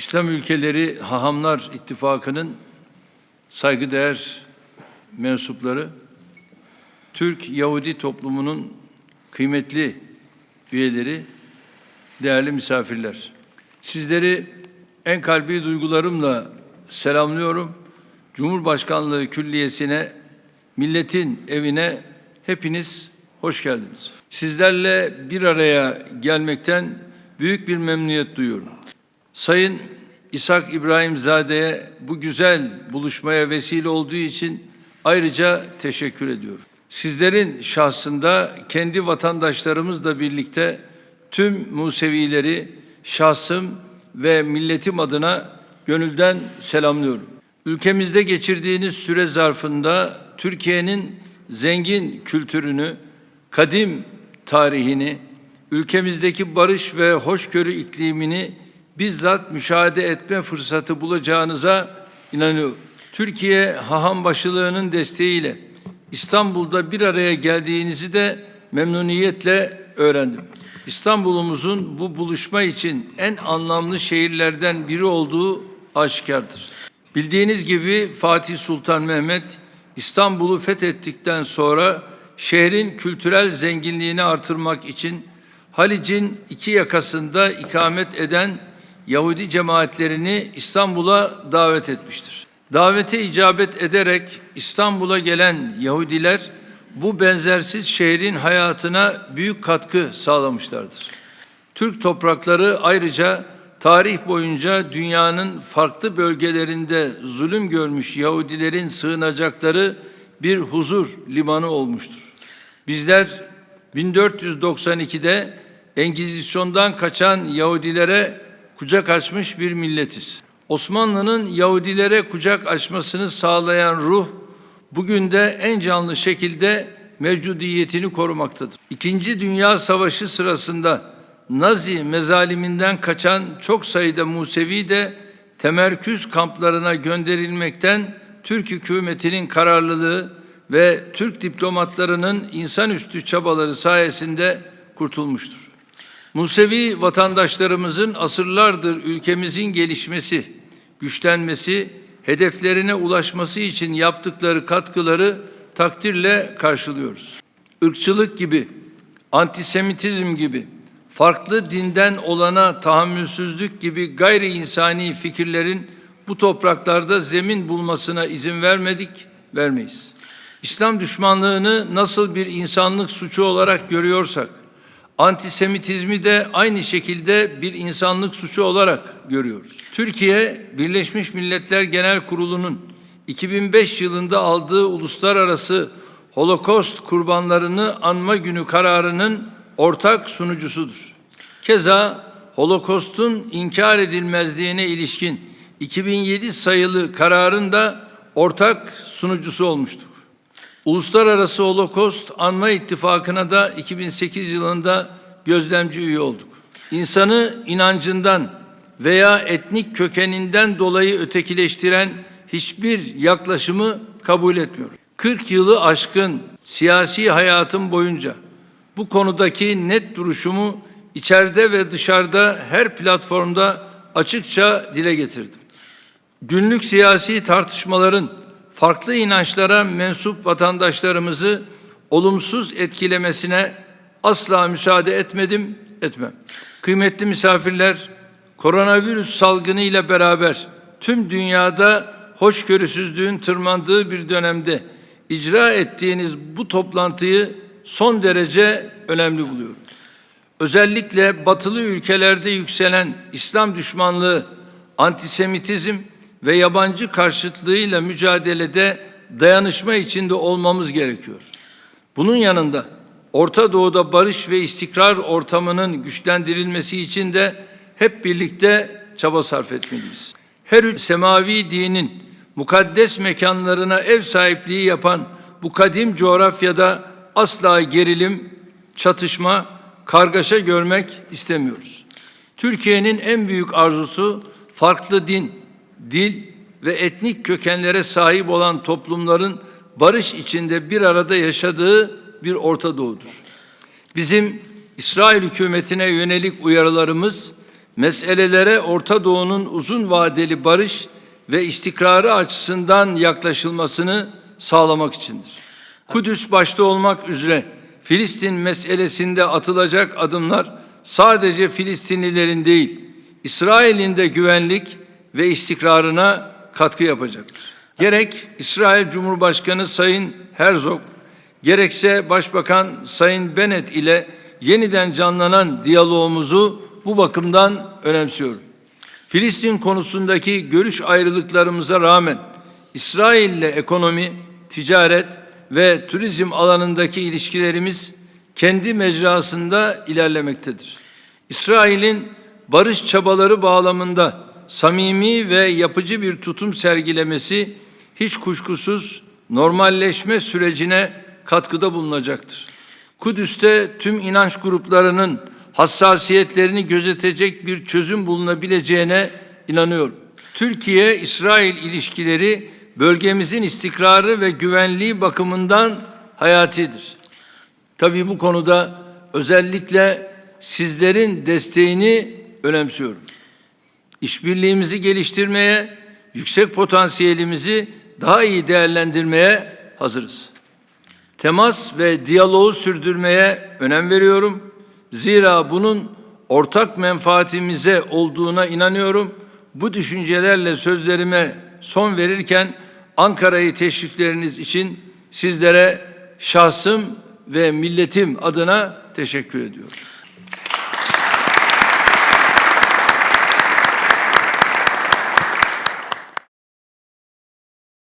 İslam ülkeleri Hahamlar İttifakı'nın saygıdeğer mensupları, Türk Yahudi toplumunun kıymetli üyeleri, değerli misafirler. Sizleri en kalbi duygularımla selamlıyorum. Cumhurbaşkanlığı Külliyesi'ne, milletin evine hepiniz hoş geldiniz. Sizlerle bir araya gelmekten büyük bir memnuniyet duyuyorum. Sayın İshak İbrahimzade'ye bu güzel buluşmaya vesile olduğu için ayrıca teşekkür ediyorum. Sizlerin şahsında kendi vatandaşlarımızla birlikte tüm Musevileri şahsım ve milletim adına gönülden selamlıyorum. Ülkemizde geçirdiğiniz süre zarfında Türkiye'nin zengin kültürünü, kadim tarihini, ülkemizdeki barış ve hoşgörü iklimini bizzat müşahede etme fırsatı bulacağınıza inanıyorum. Türkiye Haham Başılığı'nın desteğiyle İstanbul'da bir araya geldiğinizi de memnuniyetle öğrendim. İstanbul'umuzun bu buluşma için en anlamlı şehirlerden biri olduğu aşikardır. Bildiğiniz gibi Fatih Sultan Mehmet İstanbul'u fethettikten sonra şehrin kültürel zenginliğini artırmak için Halic'in iki yakasında ikamet eden Yahudi cemaatlerini İstanbul'a davet etmiştir. Davete icabet ederek İstanbul'a gelen Yahudiler bu benzersiz şehrin hayatına büyük katkı sağlamışlardır. Türk toprakları ayrıca tarih boyunca dünyanın farklı bölgelerinde zulüm görmüş Yahudilerin sığınacakları bir huzur limanı olmuştur. Bizler 1492'de Engizisyon'dan kaçan Yahudilere kucak açmış bir milletiz. Osmanlı'nın Yahudilere kucak açmasını sağlayan ruh bugün de en canlı şekilde mevcudiyetini korumaktadır. İkinci Dünya Savaşı sırasında Nazi mezaliminden kaçan çok sayıda Musevi de temerküz kamplarına gönderilmekten Türk hükümetinin kararlılığı ve Türk diplomatlarının insanüstü çabaları sayesinde kurtulmuştur. Musevi vatandaşlarımızın asırlardır ülkemizin gelişmesi, güçlenmesi, hedeflerine ulaşması için yaptıkları katkıları takdirle karşılıyoruz. Irkçılık gibi, antisemitizm gibi, farklı dinden olana tahammülsüzlük gibi gayri insani fikirlerin bu topraklarda zemin bulmasına izin vermedik, vermeyiz. İslam düşmanlığını nasıl bir insanlık suçu olarak görüyorsak, antisemitizmi de aynı şekilde bir insanlık suçu olarak görüyoruz. Türkiye, Birleşmiş Milletler Genel Kurulu'nun 2005 yılında aldığı uluslararası Holocaust kurbanlarını anma günü kararının ortak sunucusudur. Keza Holocaust'un inkar edilmezliğine ilişkin 2007 sayılı kararın da ortak sunucusu olmuştur. Uluslararası Holocaust Anma İttifakı'na da 2008 yılında gözlemci üye olduk. İnsanı inancından veya etnik kökeninden dolayı ötekileştiren hiçbir yaklaşımı kabul etmiyorum. 40 yılı aşkın siyasi hayatım boyunca bu konudaki net duruşumu içeride ve dışarıda her platformda açıkça dile getirdim. Günlük siyasi tartışmaların farklı inançlara mensup vatandaşlarımızı olumsuz etkilemesine asla müsaade etmedim, etmem. Kıymetli misafirler, koronavirüs salgını ile beraber tüm dünyada hoşgörüsüzlüğün tırmandığı bir dönemde icra ettiğiniz bu toplantıyı son derece önemli buluyorum. Özellikle batılı ülkelerde yükselen İslam düşmanlığı, antisemitizm ve yabancı karşıtlığıyla mücadelede dayanışma içinde olmamız gerekiyor. Bunun yanında Orta Doğu'da barış ve istikrar ortamının güçlendirilmesi için de hep birlikte çaba sarf etmeliyiz. Her üç semavi dinin mukaddes mekanlarına ev sahipliği yapan bu kadim coğrafyada asla gerilim, çatışma, kargaşa görmek istemiyoruz. Türkiye'nin en büyük arzusu farklı din, dil ve etnik kökenlere sahip olan toplumların barış içinde bir arada yaşadığı bir Orta Doğu'dur. Bizim İsrail hükümetine yönelik uyarılarımız meselelere Orta Doğu'nun uzun vadeli barış ve istikrarı açısından yaklaşılmasını sağlamak içindir. Kudüs başta olmak üzere Filistin meselesinde atılacak adımlar sadece Filistinlilerin değil, İsrail'in de güvenlik ve istikrarına katkı yapacaktır. Gerek İsrail Cumhurbaşkanı Sayın Herzog, gerekse Başbakan Sayın Bennett ile yeniden canlanan diyalogumuzu bu bakımdan önemsiyorum. Filistin konusundaki görüş ayrılıklarımıza rağmen İsrail ile ekonomi, ticaret ve turizm alanındaki ilişkilerimiz kendi mecrasında ilerlemektedir. İsrail'in barış çabaları bağlamında samimi ve yapıcı bir tutum sergilemesi hiç kuşkusuz normalleşme sürecine katkıda bulunacaktır. Kudüs'te tüm inanç gruplarının hassasiyetlerini gözetecek bir çözüm bulunabileceğine inanıyorum. Türkiye-İsrail ilişkileri bölgemizin istikrarı ve güvenliği bakımından hayatidir. Tabii bu konuda özellikle sizlerin desteğini önemsiyorum. İşbirliğimizi geliştirmeye, yüksek potansiyelimizi daha iyi değerlendirmeye hazırız. Temas ve diyaloğu sürdürmeye önem veriyorum. Zira bunun ortak menfaatimize olduğuna inanıyorum. Bu düşüncelerle sözlerime son verirken Ankara'yı teşrifleriniz için sizlere şahsım ve milletim adına teşekkür ediyorum.